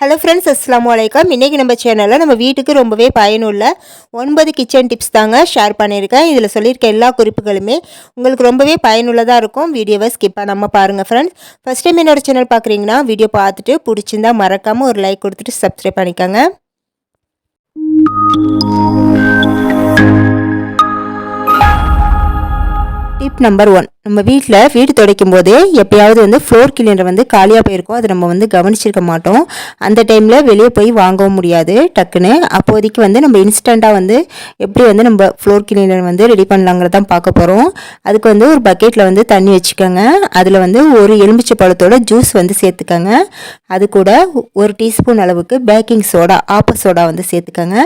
Hello friends அஸ்லாம் வலைக்கம் இன்றைக்கி நம்ம சேனலில் நம்ம வீட்டுக்கு ரொம்பவே பயனுள்ள ஒன்பது கிச்சன் டிப்ஸ் தாங்க ஷேர் பண்ணியிருக்கேன். இதில் சொல்லியிருக்க எல்லா குறிப்புகளுமே உங்களுக்கு ரொம்பவே பயனுள்ளதாக இருக்கும். வீடியோவை ஸ்கிப் பண்ணாமல் பாருங்கள் ஃப்ரெண்ட்ஸ் ஃபஸ்ட் டைம் என்னோட சேனல் பார்க்குறீங்கன்னா வீடியோ பார்த்துட்டு பிடிச்சிருந்தா மறக்காமல் ஒரு லைக் கொடுத்துட்டு சப்ஸ்கிரைப் பண்ணிக்கோங்க. டிப் நம்பர் ஒன் நம்ம வீட்டில் வீடு துடைக்கும் போதே எப்பயாவது வந்து ஃப்ளோர் கிளீனர் வந்து காலியாக போயிருக்கோம் அதை நம்ம வந்து கவனிச்சிருக்க மாட்டோம். அந்த டைமில் வெளியே போய் வாங்கவும் முடியாது டக்குன்னு. அப்போதைக்கு வந்து நம்ம இன்ஸ்டண்ட்டாக வந்து எப்படி வந்து நம்ம ஃப்ளோர் கிளீனர் வந்து ரெடி பண்ணலாங்கிறதான் பார்க்க போகிறோம் அதுக்கு வந்து ஒரு பக்கெட்டில் வந்து தண்ணி வச்சுக்கோங்க. அதில் வந்து ஒரு எலுமிச்சை பழத்தோட ஜூஸ் வந்து சேர்த்துக்கோங்க. அது கூட ஒரு டீஸ்பூன் அளவுக்கு பேக்கிங் சோடா ஆப்ப சோடா வந்து சேர்த்துக்கோங்க.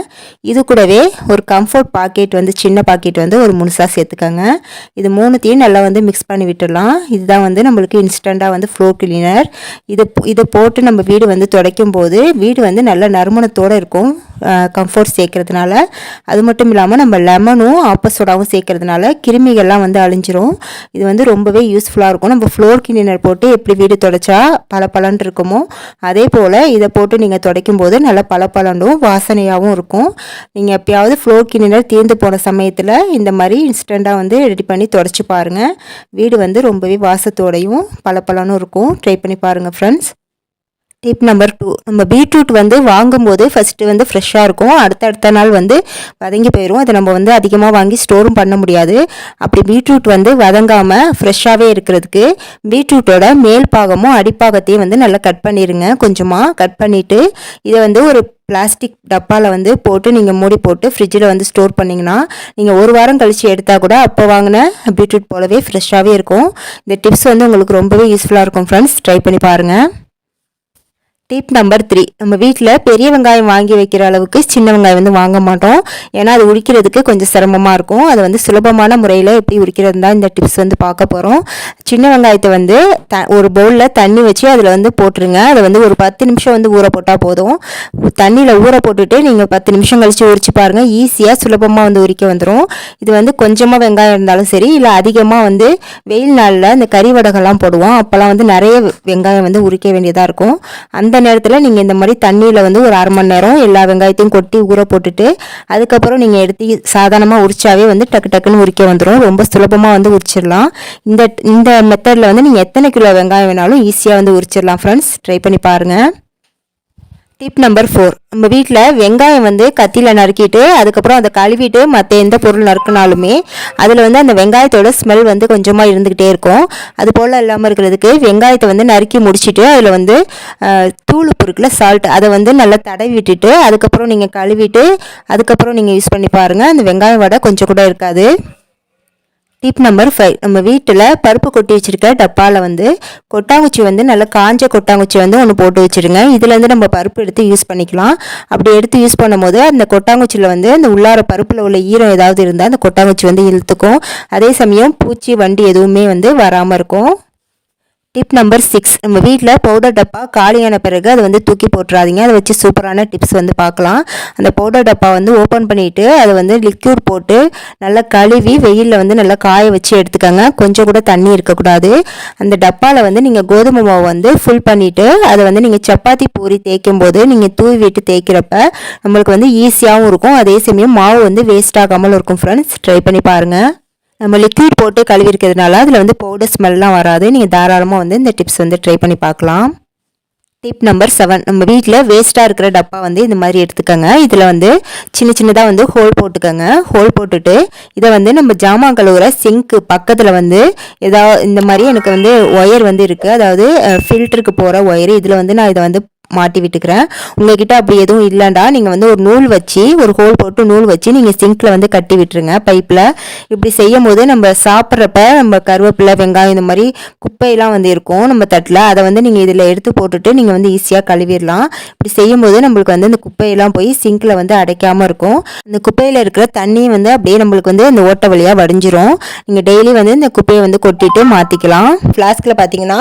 இது கூடவே ஒரு கம்ஃபர்ட் பாக்கெட் வந்து சின்ன பாக்கெட் வந்து ஒரு முழுசாக சேர்த்துக்கோங்க. இது மூணுத்தையும் நல்லா வந்து மிக்ஸ் பண்ணி விட்டுடலாம். இதுதான் வந்து நம்மளுக்கு இன்ஸ்டண்ட்டாக வந்து ஃப்ளோர் கிளீனர் இதை இதை போட்டு நம்ம வீடு வந்து துடைக்கும் போது வீடு வந்து நல்ல நறுமணத்தோடு இருக்கும். கம்ஃபோர்ட் சேர்க்கறதுனால அது மட்டும் இல்லாமல் நம்ம லெமனும் ஆப்போசோடாவும் சேர்க்கறதுனால கிருமிகள்லாம் வந்து அழிஞ்சிரும். இது வந்து ரொம்பவே யூஸ்ஃபுல்லாக இருக்கும். நம்ம ஃப்ளோர் கிளீனர் போட்டு எப்படி வீடு துடைச்சா பல பலன் இருக்குமோ அதே போல் இதை போட்டு நீங்கள் துடைக்கும் போது நல்ல பல பலனும் வாசனையாகவும் இருக்கும். நீங்கள் எப்பயாவது ஃப்ளோர் கிளீனர் தீர்ந்து போன சமயத்தில் இந்த மாதிரி இன்ஸ்டண்ட்டாக வந்து ரெடி பண்ணி தொடச்சி பாருங்கள் வீடு வந்து ரொம்பவே வாசத்தோடையும் பல பலனும் இருக்கும். ட்ரை பண்ணி பாருங்கள் ஃப்ரெண்ட்ஸ் டிப் நம்பர் டூ நம்ம பீட்ரூட் வந்து வாங்கும்போது ஃபஸ்ட்டு வந்து ஃப்ரெஷ்ஷாக இருக்கும். அடுத்த அடுத்த நாள் வந்து வதங்கி போயிடும் அதை நம்ம வந்து அதிகமாக வாங்கி ஸ்டோரும் பண்ண முடியாது. அப்படி பீட்ரூட் வந்து வதங்காமல் ஃப்ரெஷ்ஷாகவே இருக்கிறதுக்கு பீட்ரூட்டோட மேல் பாகமும் அடிப்பாகத்தையும் வந்து நல்லா கட் பண்ணிடுங்க கொஞ்சமாக கட் பண்ணிவிட்டு இதை வந்து ஒரு பிளாஸ்டிக் டப்பாவில் வந்து போட்டு நீங்கள் மூடி போட்டு ஃப்ரிட்ஜில் வந்து ஸ்டோர் பண்ணிங்கன்னா நீங்கள் ஒரு வாரம் கழித்து எடுத்தால் கூட அப்போ வாங்கின பீட்ரூட் போலவே ஃப்ரெஷ்ஷாகவே இருக்கும். இந்த டிப்ஸ் வந்து உங்களுக்கு ரொம்பவே யூஸ்ஃபுல்லாக இருக்கும் ஃப்ரெண்ட்ஸ் ட்ரை பண்ணி பாருங்கள் டிப் நம்பர் த்ரீ நம்ம வீட்டில் பெரிய வெங்காயம் வாங்கி வைக்கிற அளவுக்கு சின்ன வெங்காயம் வந்து வாங்க மாட்டோம். ஏன்னா அது உரிக்கிறதுக்கு கொஞ்சம் சிரமமாக இருக்கும். அதை வந்து சுலபமான முறையில் எப்படி உரிக்கிறது தான் இந்த டிப்ஸ் வந்து பார்க்க போகிறோம் சின்ன வெங்காயத்தை வந்து த ஒரு பவுலில் தண்ணி வச்சு அதில் வந்து போட்டுருங்க. அதை வந்து ஒரு பத்து நிமிஷம் வந்து ஊற போட்டால் போதும். தண்ணியில் ஊற போட்டுட்டு நீங்கள் பத்து நிமிஷம் கழித்து உரிச்சு பாருங்கள் ஈஸியாக சுலபமாக வந்து உரிக்க வந்துடும் இது வந்து கொஞ்சமாக வெங்காயம் இருந்தாலும் சரி இல்லை அதிகமாக வந்து வெயில் நாளில் இந்த கறி வடகெல்லாம் போடுவோம். அப்போல்லாம் வந்து நிறைய வெங்காயம் வந்து உரிக்க வேண்டியதாக இருக்கும். அந்த நேரத்தில் நீங்கள் இந்த மாதிரி தண்ணியில் வந்து ஒரு அரை மணி நேரம் எல்லா வெங்காயத்தையும் கொட்டி ஊற போட்டுட்டு அதுக்கப்புறம் நீங்கள் எடுத்து சாதாரணமாக உரிச்சாவே வந்து டக்கு டக்குன்னு உரிக்க வந்துடும் ரொம்ப சுலபமாக வந்து உரிச்சிடலாம். இந்த இந்த மெத்தடில் வந்து நீங்கள் எத்தனை கிலோ வெங்காயம் வேணாலும் ஈஸியாக வந்து உரிச்சிடலாம். ஃப்ரெண்ட்ஸ் ட்ரை பண்ணி பாருங்கள் டிப் நம்பர் ஃபோர் நம்ம வீட்டில் வெங்காயம் வந்து கத்தியில் நறுக்கிட்டு அதுக்கப்புறம் அதை கழுவிட்டு மற்ற எந்த பொருள் நறுக்கினாலுமே அதில் வந்து அந்த வெங்காயத்தோட ஸ்மெல் வந்து கொஞ்சமாக இருந்துக்கிட்டே இருக்கும். அது போல் இல்லாமல் இருக்கிறதுக்கு வெங்காயத்தை வந்து நறுக்கி முடிச்சுட்டு அதில் வந்து தூள் பொருட்களை சால்ட் அதை வந்து நல்லா தடவி விட்டுட்டு அதுக்கப்புறம் நீங்கள் கழுவிட்டு அதுக்கப்புறம் நீங்கள் யூஸ் பண்ணி பாருங்கள் அந்த வெங்காயம் வடை கொஞ்சம் கூட இருக்காது. டிப் நம்பர் ஃபைவ் நம்ம வீட்டில் பருப்பு கொட்டி வச்சுருக்க டப்பாவில் வந்து கொட்டாங்குச்சி வந்து நல்லா காஞ்ச கொட்டாங்குச்சி வந்து ஒன்று போட்டு வச்சுருங்க. இதுலேருந்து நம்ம பருப்பு எடுத்து யூஸ் பண்ணிக்கலாம். அப்படி எடுத்து யூஸ் பண்ணும்போது அந்த கொட்டாங்குச்சியில் வந்து அந்த உள்ளார பருப்பில் உள்ள ஈரம் ஏதாவது இருந்தால் அந்த கொட்டாங்குச்சி வந்து இழுத்துக்கும். அதே சமயம் பூச்சி வண்டி எதுவுமே வந்து வராமல் இருக்கும். டிப் நம்பர் சிக்ஸ் நம்ம வீட்டில் பவுடர் டப்பா காலியான பிறகு அதை வந்து தூக்கி போட்டுறாதீங்க. அதை வச்சு சூப்பரான டிப்ஸ் வந்து பார்க்கலாம். அந்த பவுடர் டப்பா வந்து ஓப்பன் பண்ணிவிட்டு அதை வந்து லிக்யூட் போட்டு நல்லா கழுவி வெயிலில் வந்து நல்லா காய வச்சு எடுத்துக்கோங்க. கொஞ்சம் கூட தண்ணி இருக்கக்கூடாது. அந்த டப்பாவில் வந்து நீங்கள் கோதுமை மாவு வந்து ஃபுல் பண்ணிவிட்டு அதை வந்து நீங்கள் சப்பாத்தி பூரி தேய்க்கும் போது நீங்கள் தூவி விட்டு தேய்க்கிறப்ப நம்மளுக்கு வந்து ஈஸியாகவும் இருக்கும். அதே சமயம் மாவு வந்து வேஸ்ட் ஆகாமல் இருக்கும் ஃப்ரெண்ட்ஸ் ட்ரை பண்ணி பாருங்கள் நம்ம லிக்விட் போட்டு கழுவி இருக்கிறதுனால அதில் வந்து பவுடர் ஸ்மெல்லாம் வராது. நீங்கள் தாராளமாக வந்து இந்த டிப்ஸ் வந்து ட்ரை பண்ணி பார்க்கலாம். டிப் நம்பர் செவன் நம்ம வீட்டில் வேஸ்ட்டாக இருக்கிற டப்பா வந்து இந்த மாதிரி எடுத்துக்கோங்க. இதில் வந்து சின்ன சின்னதாக வந்து ஹோல் போட்டுக்கோங்க. ஹோல் போட்டுட்டு இதை வந்து நம்ம ஜாமான் கழுவுற சிங்க்கு பக்கத்தில் வந்து ஏதாவது இந்த மாதிரி எனக்கு வந்து ஒயர் வந்து இருக்குது அதாவது ஃபில்டருக்கு போகிற ஒயர் இதில் வந்து நான் இதை வந்து மாட்டி விட்டுக்கிறேன். உங்ககிட்ட அப்படி எதுவும் இல்லைண்டா நீங்கள் வந்து ஒரு நூல் வச்சு ஒரு ஹோல் போட்டு நூல் வச்சு நீங்கள் சிங்கில் வந்து கட்டி விட்டுருங்க பைப்பில் இப்படி செய்யும் போது நம்ம சாப்பிட்றப்ப நம்ம கருவேப்பிலை வெங்காயம் இந்த மாதிரி குப்பையெல்லாம் வந்து இருக்கும் நம்ம தட்டில். அதை வந்து நீங்கள் இதில் எடுத்து போட்டுட்டு நீங்கள் வந்து ஈஸியாக கழுவிடலாம். இப்படி செய்யும் போது நம்மளுக்கு வந்து இந்த குப்பையெல்லாம் போய் சிங்கில் வந்து அடைக்காமல் இருக்கும். இந்த குப்பையில் இருக்கிற தண்ணி வந்து அப்படியே நம்மளுக்கு வந்து இந்த ஓட்ட வழியாக வடிஞ்சிரும். நீங்கள் டெய்லி வந்து இந்த குப்பையை வந்து கொட்டிட்டு மாற்றிக்கலாம் ஃப்ளாஸ்கில் பார்த்தீங்கன்னா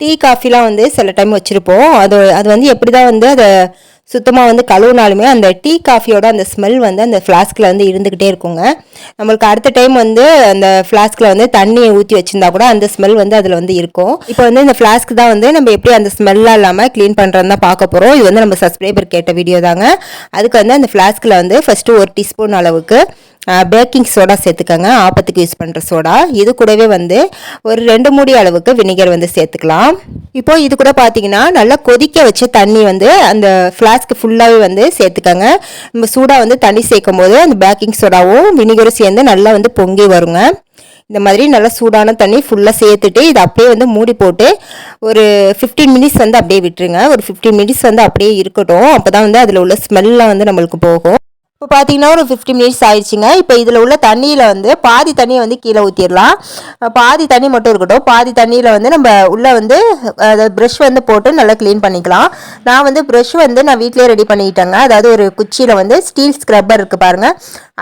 டீ காஃபிலாம் வந்து சில டைம் வச்சுருப்போம். அது அது வந்து எப்படி தான் வந்து அதை சுத்தமாக வந்து கழுவுனாலுமே அந்த டீ காஃபியோட அந்த ஸ்மெல் வந்து அந்த ஃப்ளாஸ்கில் வந்து இருந்துக்கிட்டே இருக்குங்க. நம்மளுக்கு அடுத்த டைம் வந்து அந்த ஃப்ளாஸ்கில் வந்து தண்ணியை ஊற்றி வச்சிருந்தா கூட அந்த ஸ்மெல் வந்து அதில் வந்து இருக்கும். இப்போ வந்து இந்த ஃப்ளாஸ்க் தான் வந்து நம்ம எப்படி அந்த ஸ்மெல்லாக இல்லாமல் க்ளீன் பண்ணுறதுன்னு தான் பார்க்க போகிறோம் இது வந்து நம்ம சப்ஸ்கிரைபர் கேட்ட வீடியோ தாங்க. அதுக்கு வந்து அந்த ஃப்ளாஸ்கில் வந்து ஃபஸ்ட்டு ஒரு டீஸ்பூன் அளவுக்கு பேக்கிங் சோடா சேர்த்துக்கோங்க. ஆப்பத்துக்கு யூஸ் பண்ணுற சோடா இது கூடவே வந்து ஒரு ரெண்டு மூடி அளவுக்கு வினிகர் வந்து சேர்த்துக்கலாம். இப்போ இது கூட பார்த்தீங்கன்னா நல்லா கொதிக்க வச்ச தண்ணி வந்து அந்த ஃப்ளாஸ்க்கு ஃபுல்லாகவே வந்து சேர்த்துக்கோங்க. நம்ம சூடாக வந்து தண்ணி சேர்க்கும் போது அந்த பேக்கிங் சோடாவும் வினிகரும் சேர்ந்து நல்லா வந்து பொங்கி வருங்க. இந்த மாதிரி நல்லா சூடான தண்ணி ஃபுல்லாக சேர்த்துட்டு இதை அப்படியே வந்து மூடி போட்டு ஒரு ஃபிஃப்டீன் மினிட்ஸ் வந்து அப்படியே விட்டுருங்க. ஒரு ஃபிஃப்டீன் மினிட்ஸ் வந்து அப்படியே இருக்கட்டும். அப்போ தான் வந்து அதில் உள்ள ஸ்மெல்லாம் வந்து நம்மளுக்கு போகும். இப்போ பார்த்தீங்கன்னா ஒரு ஃபிஃப்டி மினிட்ஸ் ஆயிடுச்சுங்க. இப்போ இதில் உள்ள தண்ணியில் வந்து பாதி தண்ணியை வந்து கீழே ஊற்றிடலாம் பாதி தண்ணி மட்டும் இருக்கட்டும். பாதி தண்ணியில் வந்து நம்ம உள்ளே வந்து ப்ரஷ் வந்து போட்டு நல்லா க்ளீன் பண்ணிக்கலாம். நான் வந்து ப்ரஷ் வந்து நான் வீட்டிலே ரெடி பண்ணிக்கிட்டேங்க. அதாவது ஒரு குச்சியில் வந்து ஸ்டீல் ஸ்க்ரப்பர் இருக்குது பாருங்கள்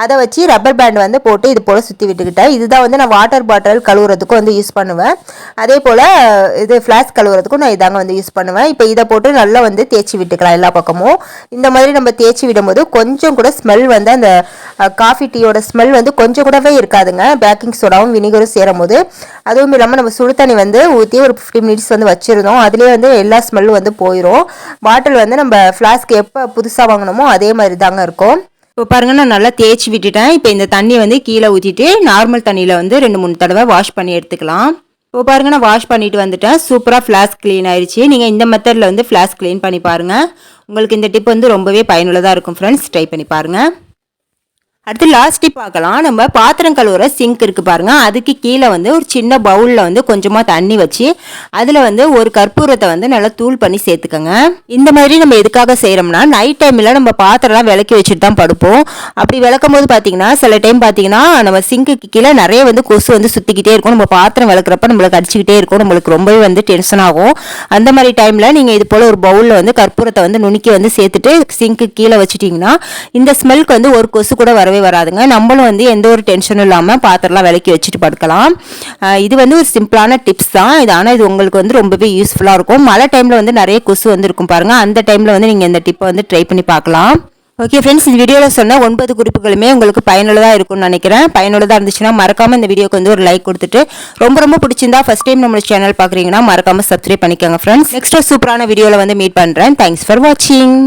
அதை வச்சு ரப்பர் பேண்ட் வந்து போட்டு இது போல் சுற்றி விட்டுக்கிட்டேன். இதுதான் வந்து நான் வாட்டர் பாட்டில் கழுவுறதுக்கும் வந்து யூஸ் பண்ணுவேன். அதே போல் இது ஃப்ளாஸ்க் கழுவுறதுக்கும் நான் இதாங்க வந்து யூஸ் பண்ணுவேன். இப்போ இதை போட்டு நல்லா வந்து தேய்ச்சி விட்டுக்கலாம் எல்லா பக்கமும். இந்த மாதிரி நம்ம தேய்ச்சி விடும்போது கொஞ்சம் கூட ஸ்மெல் வந்து அந்த காஃபி டீயோட ஸ்மெல் வந்து கொஞ்சம் கூடவே இருக்காதுங்க. பேக்கிங் சோடாவும் வினிகரும் சேரும் போது அதுவும் இல்லாமல் நம்ம சுடு தண்ணி வந்து ஊற்றி ஒரு ஃபிஃப்டி மினிட்ஸ் வந்து வச்சுருந்தோம். அதுலேயே வந்து எல்லா ஸ்மெல்லும் வந்து போயிடும் பாட்டில் வந்து நம்ம ஃப்ளாஸ்க் எப்போ புதுசாக வாங்கினோமோ அதே மாதிரி தாங்க இருக்கும். இப்போ பாருங்க நான் நல்லா தேய்ச்சி விட்டுட்டேன். இப்போ இந்த தண்ணி வந்து கீழே ஊற்றிட்டு நார்மல் தண்ணியில் வந்து ரெண்டு மூணு தடவை வாஷ் பண்ணி எடுத்துக்கலாம். இப்போ பாருங்க நான் வாஷ் பண்ணிட்டு வந்துட்டேன். சூப்பராக ஃப்ளாஸ்க் க்ளீன் ஆயிடுச்சு நீங்கள் இந்த மெத்தடில் வந்து ஃப்ளாஸ்க் க்ளீன் பண்ணி பாருங்கள் உங்களுக்கு இந்த டிப் வந்து ரொம்பவே பயனுள்ளதாக இருக்கும் ஃப்ரெண்ட்ஸ் ட்ரை பண்ணி பாருங்கள் அடுத்து லாஸ்ட்டு பார்க்கலாம். நம்ம பாத்திரம் கழுவுற சிங்க் இருக்குது பாருங்க. அதுக்கு கீழே வந்து ஒரு சின்ன பவுலில் வந்து கொஞ்சமாக தண்ணி வச்சு அதில் வந்து ஒரு கற்பூரத்தை வந்து நல்லா தூள் பண்ணி சேர்த்துக்கோங்க. இந்த மாதிரி நம்ம எதுக்காக செய்கிறோம்னா நைட் டைமில் நம்ம பாத்திரம்லாம் விளக்கி வச்சுட்டு தான் படுப்போம். அப்படி விளக்கும் போது பார்த்தீங்கன்னா சில டைம் பார்த்தீங்கன்னா நம்ம சிங்க்குக்கு கீழே நிறைய வந்து கொசு வந்து சுற்றிக்கிட்டே இருக்கும். நம்ம பாத்திரம் விளக்குறப்ப நம்மளுக்கு அடிச்சுக்கிட்டே இருக்கும். நம்மளுக்கு ரொம்பவே வந்து டென்ஷன் ஆகும். அந்த மாதிரி டைமில் நீங்கள் இது போல் ஒரு பவுலில் வந்து கற்பூரத்தை வந்து நுணுக்கி வந்து சேர்த்துட்டு சிங்க்கு கீழே வச்சுட்டிங்கன்னா இந்த ஸ்மெல்க்கு வந்து ஒரு கொசு கூட வரவே வரவே வராதுங்க. நம்மளும் வந்து எந்த ஒரு டென்ஷனும் இல்லாமல் பாத்திரம்லாம் விளக்கி வச்சுட்டு படுக்கலாம். இது வந்து ஒரு சிம்பிளான டிப்ஸ் தான். இது ஆனால் இது உங்களுக்கு வந்து ரொம்பவே யூஸ்ஃபுல்லாக இருக்கும். மழை டைமில் வந்து நிறைய கொசு வந்து இருக்கும் பாருங்கள் அந்த டைமில் வந்து நீங்கள் இந்த டிப்பை வந்து ட்ரை பண்ணி பார்க்கலாம். ஓகே ஃப்ரெண்ட்ஸ் இந்த வீடியோவில் சொன்ன ஒன்பது குறிப்புகளுமே உங்களுக்கு பயனுள்ளதாக இருக்கும்னு நினைக்கிறேன். பயனுள்ளதாக இருந்துச்சுன்னா மறக்காமல் இந்த வீடியோக்கு வந்து ஒரு லைக் கொடுத்துட்டு ரொம்ப ரொம்ப பிடிச்சிருந்தா ஃபஸ்ட் டைம் நம்ம சேனல் பார்க்குறீங்கன்னா மறக்காமல் சப்ஸ்கிரைப் பண்ணிக்கோங்க ஃப்ரெண்ட்ஸ் நெக்ஸ்ட் சூப்பரான வீடியோவில் வந்து மீட் பண்ணுறேன் தேங்க்ஸ் ஃபார் வாட்சிங்